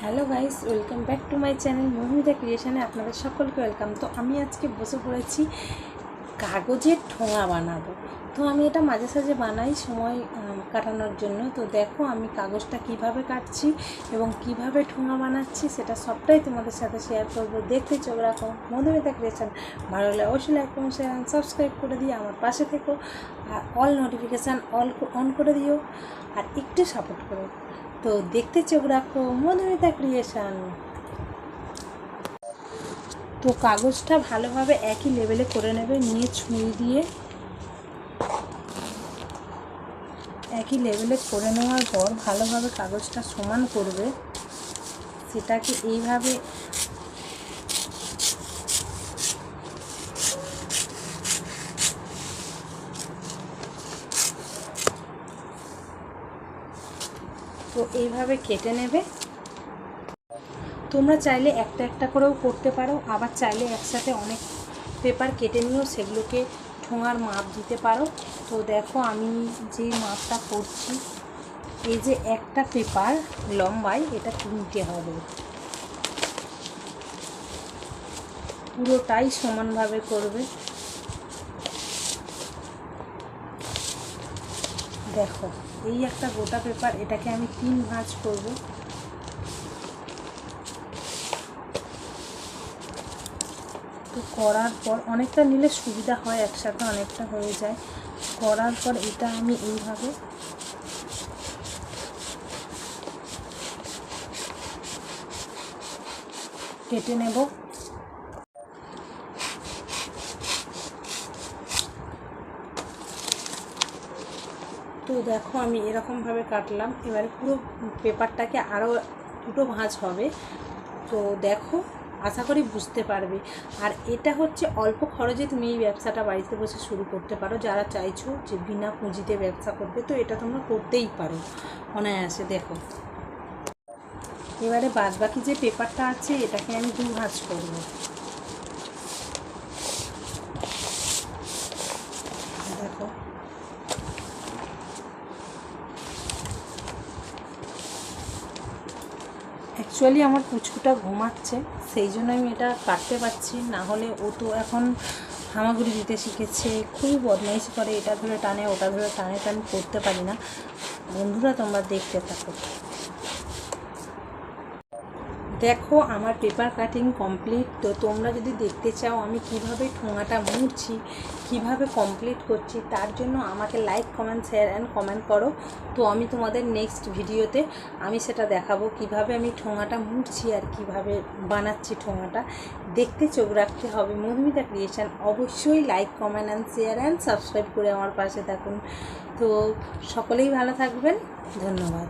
Hello guys, welcome back to my channel Madhumita ক্রিয়েশনে আপনাদের সকলকে welcome. তো আমি আজকে বসে পড়েছি কাগজের ঠোঙা বানাবো। তো আমি এটা মাঝে সাঝে বানাই সময় কাটানোর জন্য। তো দেখো আমি কাগজটা কীভাবে কাটছি এবং কীভাবে ঠোঙা বানাচ্ছি সেটা সবটাই তোমাদের সাথে শেয়ার করব। দেখতে চোখ রাখো, মধুমিতা ক্রিয়েশন। ভালো লাগলে অবশ্যই লাইক করুন শেয়ার সাবস্ক্রাইব করে দিয়ে আমার পাশে থেকো। আর অল নোটিফিকেশান অল অন করে দিও। আর একটু সাপোর্ট করো। তো দেখতে চোখ রাখো মধুমিতা ক্রিয়েশন তো কাগজটা ভালোভাবে একই লেভেলে করে নেবে, নিয়ে ছুঁই দিয়ে। একই লেভেলে করে নেওয়ার পর ভালোভাবে কাগজটা সমান করবে। সেটাকে এইভাবে তো এইভাবে কেটে নেবে। তোমরা চাইলে একটা একটা করেও করতে পারো, আবার চাইলে একসাথে অনেক পেপার কেটে নিয়েও সেগুলোকে ঠোঙার মাপ দিতে পারো। তো দেখো আমি যে মাপটা করছি, এই যে একটা পেপার লম্বায়, এটা তিনটে হবে। পুরোটাই সমানভাবে করবে। দেখো, এই একটা গোটা পেপার, এটাকে আমি তিন ভাঁজ করব। তো করার পর, অনেকটা নিলে সুবিধা হয়, একসাথে অনেকটা হয়ে যায়। করার পর এটা আমি এইভাবে কেটে নেব। তো দেখো আমি এরকমভাবে কাটলাম। এবারে পুরো পেপারটাকে আরও দুটো ভাঁজ হবে। তো দেখো, আশা করি বুঝতে পারবে। আর এটা হচ্ছে অল্প খরচে তুমি এই ব্যবসাটা বাড়িতে বসে শুরু করতে পারো। যারা চাইছো যে বিনা পুঁজিতে ব্যবসা করবে, তো এটা তোমরা করতেই পারো অনায়াসে, দেখো। এবারে বাদ বাকি যে পেপারটা আছে, এটাকে আমি দু ভাঁজ করব দেখো অ্যাকচুয়ালি আমার পুচকুটা ঘুমাচ্ছে, সেই জন্য আমি এটা কাটতে পারছি, না হলে ও তো এখন হামাগুড়ি দিতে শিখেছে, খুবই বদমাইশি করে, এটা ধরে টানে, ওটা ধরে টানে টানে করতে পারি না। বন্ধুরা, তোমরা দেখতে থাকো। দেখো, আমার পেপার কাটিং কমপ্লিট তো তোমরা যদি দেখতে চাও আমি কীভাবে ঠোঙাটা মুড়ছি, কীভাবে কমপ্লিট করছি, তার জন্য আমাকে like comment share and comment করো। তো আমি তোমাদের নেক্সট ভিডিওতে আমি সেটা দেখাবো, কীভাবে আমি ঠোঙাটা মুড়ছি আর কীভাবে বানাচ্ছি ঠোঙাটা। দেখতে চোখ রাখতে হবে, মধুমিতা ক্রিয়েশন অবশ্যই like comment and share and subscribe করে আমার পাশে থাকুন। তো সকলেই ভালো থাকবেন, ধন্যবাদ।